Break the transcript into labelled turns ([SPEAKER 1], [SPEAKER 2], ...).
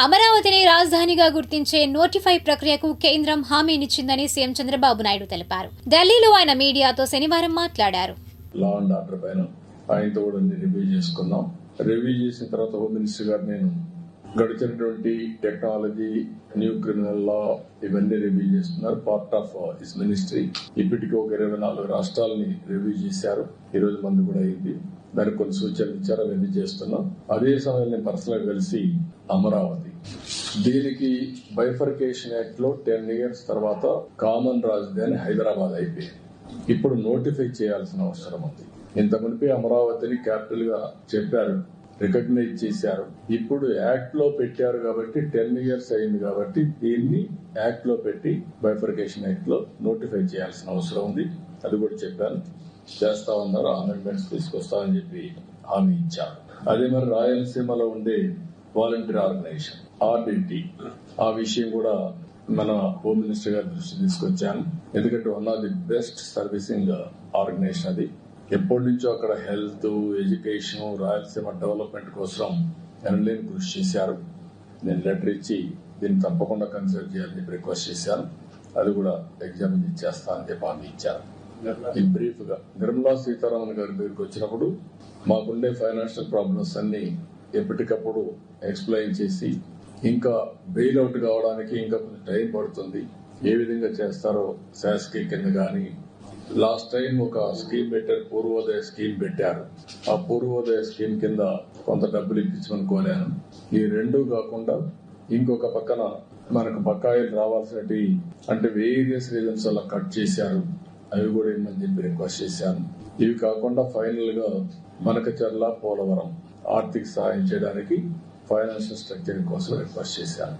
[SPEAKER 1] అమరావతిని రాజధానిగా గుర్తించే నోటిఫై ప్రక్రియకు కేంద్రం హామీనిచ్చిందని సీఎం చంద్రబాబు నాయుడు తెలిపారు. ఢిల్లీలో ఆయన మీడియాతో శనివారం మాట్లాడారు.
[SPEAKER 2] లా అండ్ ఆర్డర్ పైన ఆయనతో కూడా రివ్యూ చేసుకున్నాం. రివ్యూ చేసిన తర్వాత హోమ్ మినిస్టర్ గారు నేను గడిచినటువంటి టెక్నాలజీ న్యూ క్రిమినల్ లా ఇవన్నీ రివ్యూ చేస్తున్నారు. పార్ట్ ఆఫ్ హిస్ మినిస్ట్రీ ఇప్పటికీ ఒక ఇరవై నాలుగు రాష్ట్రాలని రివ్యూ చేశారు. ఈ రోజు మంది కూడా అయింది. దానికి కొన్ని సూచనలు ఇచ్చారు. అవన్నీ చేస్తున్నాం. అదే సమయంలో నేను పర్సనల్ కలిసి అమరావతి. దీనికి బైఫర్కేషన్ యాక్ట్లో టెన్ ఇయర్స్ తర్వాత కామన్ రాజధాని హైదరాబాద్ అయిపోయింది. ఇప్పుడు నోటిఫై చేయాల్సిన అవసరం ఉంది. ఇంత మునిపి అమరావతిని క్యాపిటల్గా చెప్పారు. రికగ్నైజ్ చేశారు. ఇప్పుడు యాక్ట్లో పెట్టారు కాబట్టి టెన్ ఇయర్స్ అయింది కాబట్టి దీన్ని యాక్ట్లో పెట్టి బైఫర్కేషన్ యాక్ట్లో నోటిఫై చేయాల్సిన అవసరం ఉంది. అది కూడా చెప్పాను. చేస్తా ఉన్నారు. అమెండ్మెంట్స్ తీసుకొస్తామని చెప్పి హామీ ఇచ్చారు. అదే మరి రాయలసీమలో ఉండే వాలంటీర్ ఆర్గనైజేషన్ ఆర్డిటి. ఆ విషయం కూడా మన హోమ్ మినిస్టర్ గారి దృష్టి తీసుకొచ్చాను. ఎందుకంటే one of the best servicing organisation అది. ఎప్పటి నుంచో అక్కడ హెల్త్ ఎడ్యుకేషన్ రాయలసీమ డెవలప్మెంట్ కోసం ఎనలేని కృషి చేశారు. నేను లెటర్ ఇచ్చి దీన్ని తప్పకుండా కన్సిడర్ చేయాలని రిక్వెస్ట్ చేశాను. అది కూడా ఎగ్జామిన్ ఇచ్చేస్తా అని చెప్పి హామీ ఇచ్చారు. ఈ బ్రీఫ్గా నిర్మలా సీతారామన్ గారి దగ్గరికి వచ్చినప్పుడు మాకుండే ఫైనాన్షియల్ ప్రాబ్లమ్స్ అన్ని ఎప్పటికప్పుడు ఎక్స్ప్లెయిన్ చేసి ఇంకా బెయిల్ అవుట్ కావడానికి ఇంకా కొంచెం టైం పడుతుంది. ఏ విధంగా చేస్తారో శాసకి కింద కానీ లాస్ట్ టైం ఒక స్కీమ్ పెట్టారు పూర్వోదయ స్కీమ్ పెట్టారు. ఆ పూర్వోదయ స్కీమ్ కింద కొంత డబ్బులు ఇప్పించమని కోరాను. ఈ రెండు కాకుండా ఇంకొక పక్కన మనకు బకాయిలు రావాల్సినవి అంటే వేరియస్ రీజన్స్ వల్ల కట్ చేశారు. అవి కూడా ఇమ్మని చెప్పి రిక్వెస్ట్ చేశాను. ఇవి కాకుండా ఫైనల్గా మనకచర్ల పోలవరం ఆర్థిక సహాయం చేయడానికి ఫైనాన్షియల్ స్ట్రక్చర్ కోసం రిక్వెస్ట్ చేశాను.